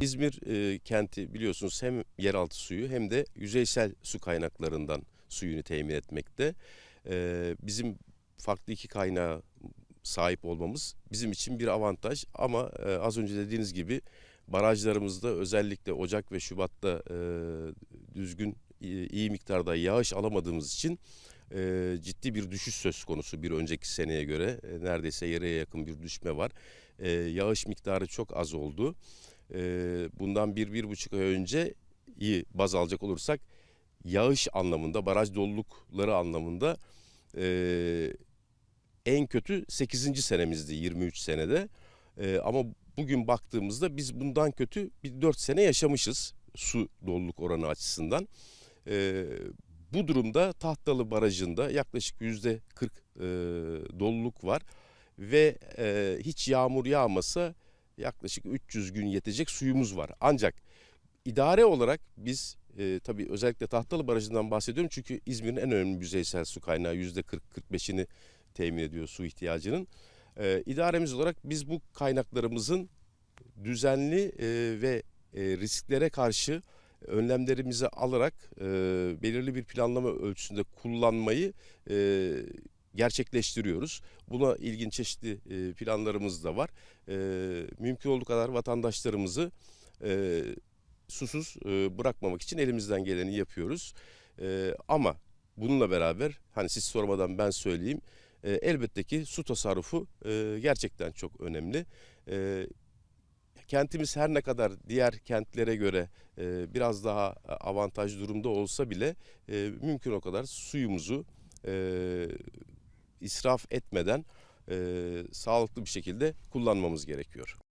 İzmir e, kenti biliyorsunuz hem yeraltı suyu hem de yüzeysel su kaynaklarından suyunu temin etmekte. E, bizim farklı iki kaynağa sahip olmamız bizim için bir avantaj ama e, az önce dediğiniz gibi barajlarımızda özellikle Ocak ve Şubat'ta e, düzgün iyi, iyi miktarda yağış alamadığımız için e, ciddi bir düşüş söz konusu bir önceki seneye göre E, neredeyse yarıya yakın bir düşme var. E, yağış miktarı çok az oldu. E, bundan bir bir buçuk ay önce iyi baz alacak olursak yağış anlamında baraj dolulukları anlamında e, en kötü 8. senemizdi 23 senede. E, ama bugün baktığımızda biz bundan kötü bir 4 sene yaşamışız su doluluk oranı açısından. E, bu durumda Tahtalı Barajı'nda yaklaşık yüzde 40 e, doluluk var ve hiç yağmur yağmasa yaklaşık 300 gün yetecek suyumuz var. Ancak idare olarak biz e, tabii özellikle Tahtalı Barajı'ndan bahsediyorum çünkü İzmir'in en önemli yüzeysel su kaynağı yüzde 40-45'ini temin ediyor su ihtiyacının. E, idaremiz olarak biz bu kaynaklarımızın düzenli e, ve e, risklere karşı önlemlerimizi alarak e, belirli bir planlama ölçüsünde kullanmayı e, gerçekleştiriyoruz. Buna ilgin çeşitli e, planlarımız da var. E, mümkün olduğu kadar vatandaşlarımızı e, susuz bırakmamak için elimizden geleni yapıyoruz. Ama bununla beraber hani siz sormadan ben söyleyeyim. E, elbette ki su tasarrufu gerçekten çok önemli. Kentimiz her ne kadar diğer kentlere göre biraz daha avantaj durumda olsa bile mümkün o kadar suyumuzu israf etmeden e, sağlıklı bir şekilde kullanmamız gerekiyor.